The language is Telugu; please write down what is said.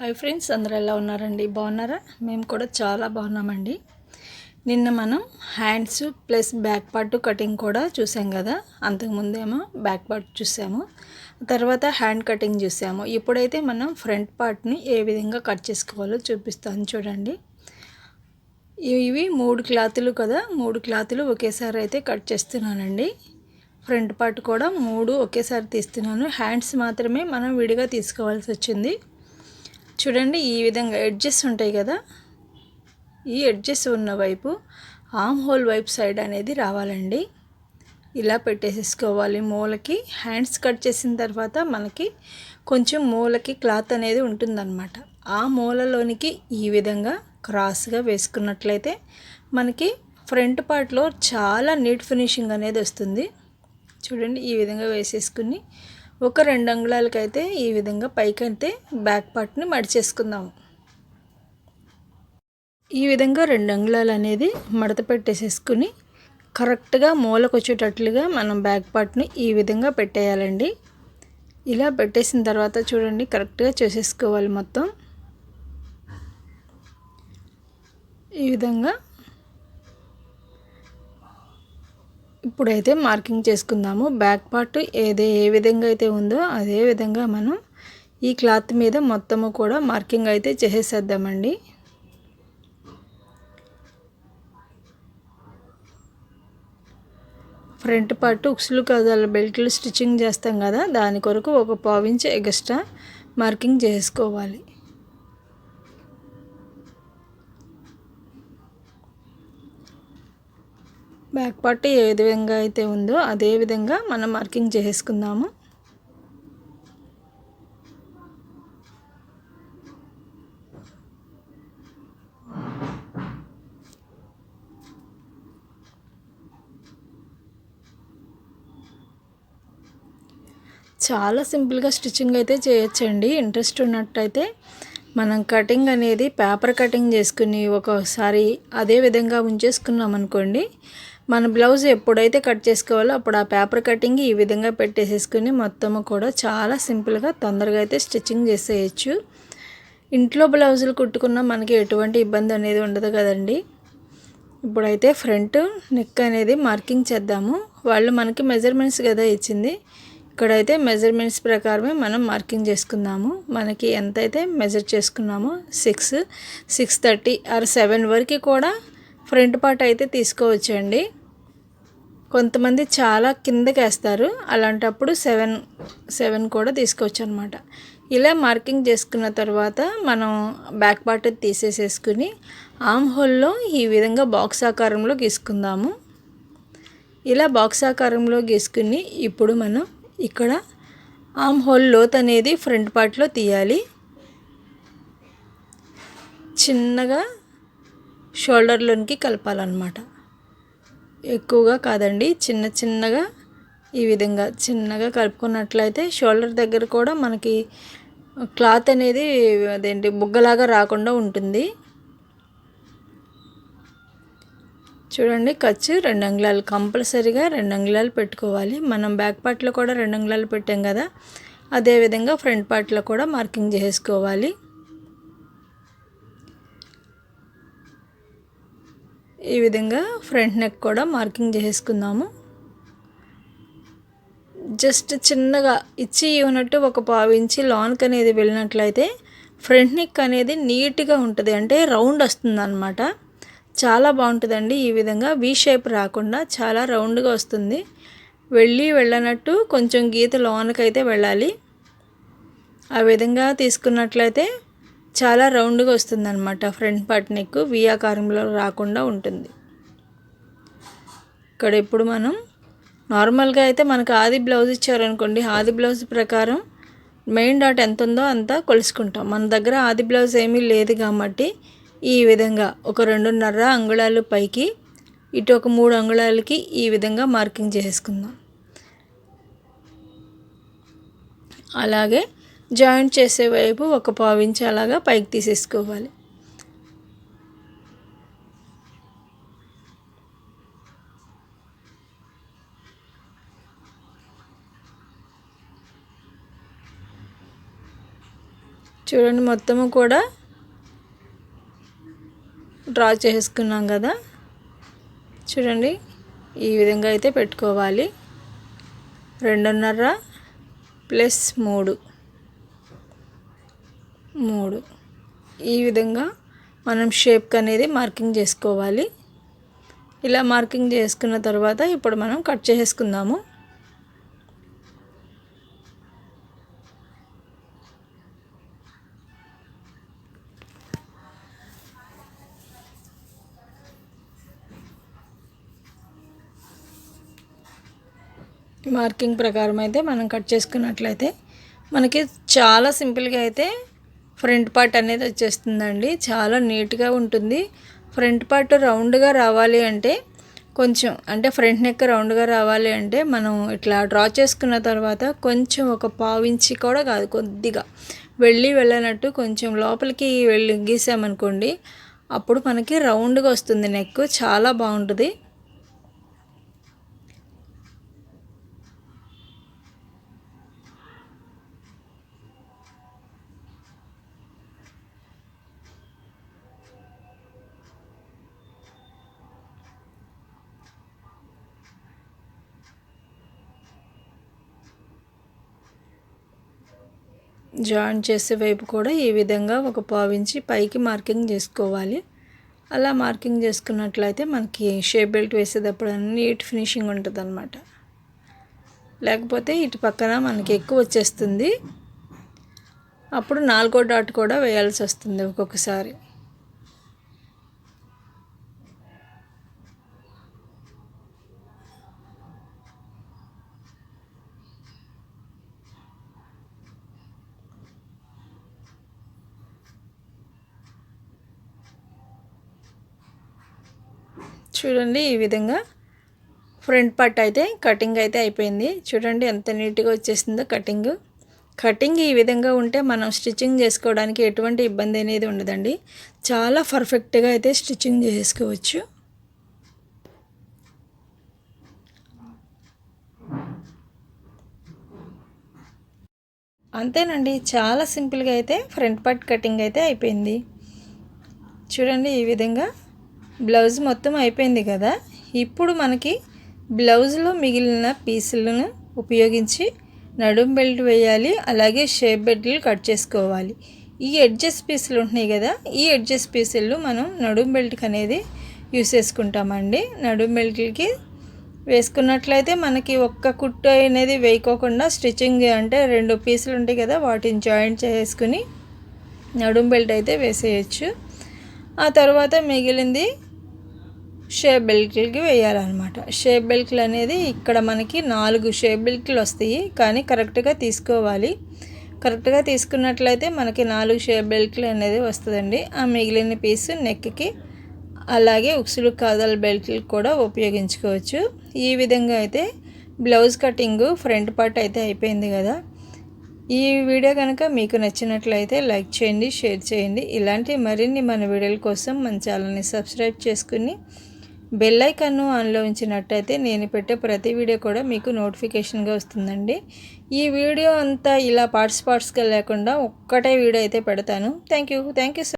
హాయ్ ఫ్రెండ్స్ అందరూ ఎలా ఉన్నారండి? బాగున్నారా? మేము కూడా చాలా బాగున్నామండి. నిన్న మనం hands plus back part cutting కూడా చూసాం కదా? అంతకుముందేమో బ్యాక్ పార్ట్ చూసాము. తర్వాత హ్యాండ్ కటింగ్ చూసాము. ఇప్పుడైతే మనం ఫ్రంట్ పార్ట్ని ఏ విధంగా కట్ చేసుకోవాలో చూపిస్తాను చూడండి. ఇవి మూడు క్లాతులు కదా? మూడు క్లాతులు ఒకేసారి అయితే కట్ చేస్తున్నానండి. ఫ్రంట్ పార్ట్ కూడా మూడు ఒకేసారి తీస్తున్నాను. హ్యాండ్స్ మాత్రమే మనం విడిగా తీసుకోవాల్సి వచ్చింది. చూడండి ఈ విధంగా ఎడ్జెస్ ఉంటాయి కదా? ఈ ఎడ్జెస్ ఉన్న వైపు ఆమ్ హోల్ వైపు సైడ్ అనేది రావాలండి. ఇలా పెట్టేసేసుకోవాలి. మూలకి హ్యాండ్స్ కట్ చేసిన తర్వాత మనకి కొంచెం మూలకి క్లాత్ అనేది ఉంటుందన్నమాట. ఆ మూలలోనికి ఈ విధంగా క్రాస్గా వేసుకున్నట్లయితే మనకి ఫ్రంట్ పార్ట్లో చాలా నీట్ ఫినిషింగ్ అనేది వస్తుంది. చూడండి ఈ విధంగా వేసేసుకుని ఒక రెండు అంగుళాలకైతే ఈ విధంగా పైకైతే బ్యాక్ పార్ట్ని మడిచేసుకుందాము. ఈ విధంగా రెండు అంగుళాలు అనేది మడత పెట్టేసేసుకుని కరెక్ట్గా మూలకు వచ్చేటట్లుగా మనం బ్యాక్ పార్ట్ని ఈ విధంగా పెట్టేయాలండి. ఇలా పెట్టేసిన తర్వాత చూడండి కరెక్ట్గా చేసేసుకోవాలి మొత్తం. ఈ విధంగా ఇప్పుడైతే మార్కింగ్ చేసుకుందాము. బ్యాక్ పార్ట్ ఏదే ఏ విధంగా అయితే ఉందో అదే విధంగా మనం ఈ క్లాత్ మీద మొత్తము కూడా మార్కింగ్ అయితే చేసేద్దామండి. ఫ్రంట్ పార్ట్ ఉక్సులు కదాల బెల్ట్లు స్టిచ్చింగ్ చేస్తాం కదా దాని కొరకు ఒక పావించి ఎగస్ట్రా మార్కింగ్ చేసుకోవాలి. బ్యాక్ పార్ట్ ఏ విధంగా అయితే ఉందో అదే విధంగా మనం మార్కింగ్ చేసుకుందాము. చాలా సింపుల్గా స్టిచ్చింగ్ అయితే చేయొచ్చండి. ఇంట్రెస్ట్ ఉన్నట్టయితే మనం కటింగ్ అనేది పేపర్ కటింగ్ చేసుకుని ఒకసారి అదే విధంగా ఉంచేసుకున్నాం అనుకోండి మన బ్లౌజ్ ఎప్పుడైతే కట్ చేసుకోవాలో అప్పుడు ఆ పేపర్ కటింగ్ ఈ విధంగా పెట్టేసేసుకుని మొత్తము కూడా చాలా సింపుల్గా తొందరగా అయితే స్టిచ్చింగ్ చేసేయచ్చు. ఇంట్లో బ్లౌజులు కుట్టుకున్నా మనకి ఎటువంటి ఇబ్బంది అనేది ఉండదు కదండి. ఇప్పుడైతే ఫ్రంట్ నెక్ అనేది మార్కింగ్ చేద్దాము. వాళ్ళు మనకి మెజర్మెంట్స్ కదా ఇచ్చింది. ఇక్కడైతే మెజర్మెంట్స్ ప్రకారమే మనం మార్కింగ్ చేసుకుందాము. మనకి ఎంతైతే మెజర్ చేసుకున్నామో six six thirty or seven వరకు కూడా ఫ్రంట్ పార్ట్ అయితే తీసుకోవచ్చండి. కొంతమంది చాలా కిందకి వేస్తారు అలాంటప్పుడు సెవెన్ సెవెన్ కూడా తీసుకోవచ్చు అనమాట ఇలా మార్కింగ్ చేసుకున్న తర్వాత మనం బ్యాక్ పార్ట్ తీసేసేసుకుని ఆమ్ హోల్లో ఈ విధంగా బాక్స్ ఆకారంలో గీసుకుందాము. ఇలా బాక్స్ ఆకారంలో గీసుకుని ఇప్పుడు మనం ఇక్కడ ఆమ్ హోల్ లోత్ అనేది ఫ్రంట్ పార్ట్లో తీయాలి. చిన్నగా షోల్డర్లోనికి కలపాలన్నమాట. ఎక్కువగా కాదండి. చిన్న చిన్నగా ఈ విధంగా చిన్నగా కలుపుకున్నట్లయితే షోల్డర్ దగ్గర కూడా మనకి క్లాత్ అనేది అదేంటి బుగ్గలాగా రాకుండా ఉంటుంది. చూడండి ఖర్చు రెండు అంగుళాలు. కంపల్సరీగా రెండు అంగుళాలు పెట్టుకోవాలి. మనం బ్యాక్ పార్ట్లో కూడా రెండు అంగుళాలు పెట్టాం కదా అదేవిధంగా ఫ్రంట్ పార్ట్లో కూడా మార్కింగ్ చేసుకోవాలి. ఈ విధంగా ఫ్రంట్ నెక్ కూడా మార్కింగ్ చేసుకుందాము జస్ట్ చిన్నగా ఇచ్చి ఉన్నట్టు ఒక పావించి ఇంచి లాన్కి అనేది వెళ్ళినట్లయితే ఫ్రంట్ నెక్ అనేది నీట్గా ఉంటుంది. అంటే రౌండ్ వస్తుంది అనమాట చాలా బాగుంటుందండి. ఈ విధంగా వీ షేప్ రాకుండా చాలా రౌండ్గా వస్తుంది. వెళ్ళి వెళ్ళనట్టు కొంచెం గీత లోనకైతే అయితే వెళ్ళాలి. ఆ విధంగా తీసుకున్నట్లయితే చాలా రౌండ్గా వస్తుంది అనమాట ఫ్రంట్ పార్ట్ నెక్ వి ఆకారంలో రాకుండా ఉంటుంది. ఇక్కడ ఇప్పుడు మనం నార్మల్గా అయితే మనకు ఆది బ్లౌజ్ ఇచ్చారనుకోండి. ఆది బ్లౌజ్ ప్రకారం మెయిన్ డాట్ ఎంత ఉందో అంతా కొలుసుకుంటాం. మన దగ్గర ఆది బ్లౌజ్ ఏమీ లేదు కాబట్టి ఈ విధంగా ఒక రెండున్నర అంగుళాలు పైకి ఇటు ఒక మూడు అంగుళాలకి ఈ విధంగా మార్కింగ్ చేసుకుందాం. అలాగే జాయింట్ చేసే వైపు ఒక పావించి అలాగా పైకి తీసేసుకోవాలి. చూడండి మొత్తము కూడా డ్రా చేసుకున్నాం కదా. చూడండి ఈ విధంగా అయితే పెట్టుకోవాలి. రెండున్నర ప్లస్ మూడు. మూడు. ఈ విధంగా మనం షేప్కి అనేది మార్కింగ్ చేసుకోవాలి. ఇలా మార్కింగ్ చేసుకున్న తర్వాత ఇప్పుడు మనం కట్ చేసుకుందాము. మార్కింగ్ ప్రకారం అయితే మనం కట్ చేసుకున్నట్లయితే మనకి చాలా సింపుల్గా అయితే ఫ్రంట్ పార్ట్ అనేది వచ్చేస్తుందండి. చాలా నీట్గా ఉంటుంది. ఫ్రంట్ పార్ట్ రౌండ్గా రావాలి అంటే కొంచెం అంటే ఫ్రంట్ నెక్ రౌండ్గా రావాలి అంటే మనం ఇట్లా డ్రా చేసుకున్న తర్వాత కొంచెం ఒక పావించి కూడా కాదు కొద్దిగా వెళ్ళి వెళ్ళనట్టు కొంచెం లోపలికి వెళ్ళి గీసామనుకోండి అప్పుడు మనకి రౌండ్గా వస్తుంది నెక్. చాలా బాగుంటుంది. జాయిన్ చేసే వైపు కూడా ఈ విధంగా ఒక పావించి పైకి మార్కింగ్ చేసుకోవాలి. అలా మార్కింగ్ చేసుకున్నట్లయితే మనకి షేప్ బెల్ట్ వేసేటప్పుడు నీట్ ఫినిషింగ్ ఉంటుంది అనమాట లేకపోతే ఇటు పక్కన మనకి ఎక్కువ వచ్చేస్తుంది. అప్పుడు నాలుగో డాట్ కూడా వేయాల్సి వస్తుంది ఒక్కొక్కసారి. చూడండి ఈ విధంగా ఫ్రంట్ పార్ట్ అయితే కటింగ్ అయితే అయిపోయింది. చూడండి ఎంత నీట్గా వచ్చేసిందో కటింగ్. కటింగ్ ఈ విధంగా ఉంటే మనం స్టిచ్చింగ్ చేసుకోవడానికి ఎటువంటి ఇబ్బంది అనేది ఉండదండి. చాలా పర్ఫెక్ట్గా అయితే స్టిచ్చింగ్ చేసుకోవచ్చు. అంతేనండి చాలా సింపుల్గా అయితే ఫ్రంట్ పార్ట్ కటింగ్ అయితే అయిపోయింది. చూడండి ఈ విధంగా బ్లౌజ్ మొత్తం అయిపోయింది కదా. ఇప్పుడు మనకి బ్లౌజ్లో మిగిలిన పీసులను ఉపయోగించి నడుం బెల్ట్ వేయాలి అలాగే షేప్ బెల్ట్లు కట్ చేసుకోవాలి. ఈ ఎడ్జెస్ పీసులు ఉంటున్నాయి కదా ఈ ఎడ్జెస్ పీసులు మనం నడుం బెల్ట్కి అనేది యూస్ చేసుకుంటామండి. నడుం బెల్ట్కి వేసుకున్నట్లయితే మనకి ఒక్క కుట్టు అనేది వేయకోకుండా స్టిచ్చింగ్ అంటే రెండు పీసులు ఉంటాయి కదా వాటిని జాయింట్ చేసుకుని నడుం బెల్ట్ అయితే వేసేయచ్చు. ఆ తర్వాత మిగిలింది షేప్ బెల్ట్లకి వేయాలన్నమాట. షేప్ బెల్ట్లు అనేది ఇక్కడ మనకి నాలుగు షేప్ బెల్ట్లు వస్తాయి. కానీ కరెక్ట్గా తీసుకోవాలి. కరెక్ట్గా తీసుకున్నట్లయితే మనకి నాలుగు షేప్ బెల్ట్లు అనేది వస్తుందండి. ఆ మిగిలిన పీసు నెక్కి అలాగే ఉక్సులు కాదల బెల్ట్లు కూడా ఉపయోగించుకోవచ్చు. ఈ విధంగా అయితే బ్లౌజ్ కటింగ్ ఫ్రంట్ పార్ట్ అయితే అయిపోయింది కదా. ఈ వీడియో కనుక మీకు నచ్చినట్లయితే లైక్ చేయండి షేర్ చేయండి. ఇలాంటి మరిన్ని మన వీడియోల కోసం మన ఛానల్ని సబ్స్క్రైబ్ చేసుకుని బెల్ ఐకాన్ను ఆన్లో ఉంచినట్టయితే నేను పెట్టే ప్రతి వీడియో కూడా మీకు నోటిఫికేషన్గా వస్తుందండి. ఈ వీడియో అంతా ఇలా పార్ట్స్ పార్ట్స్గా లేకుండా ఒక్కటే వీడియో అయితే పెడతాను. Thank you thank you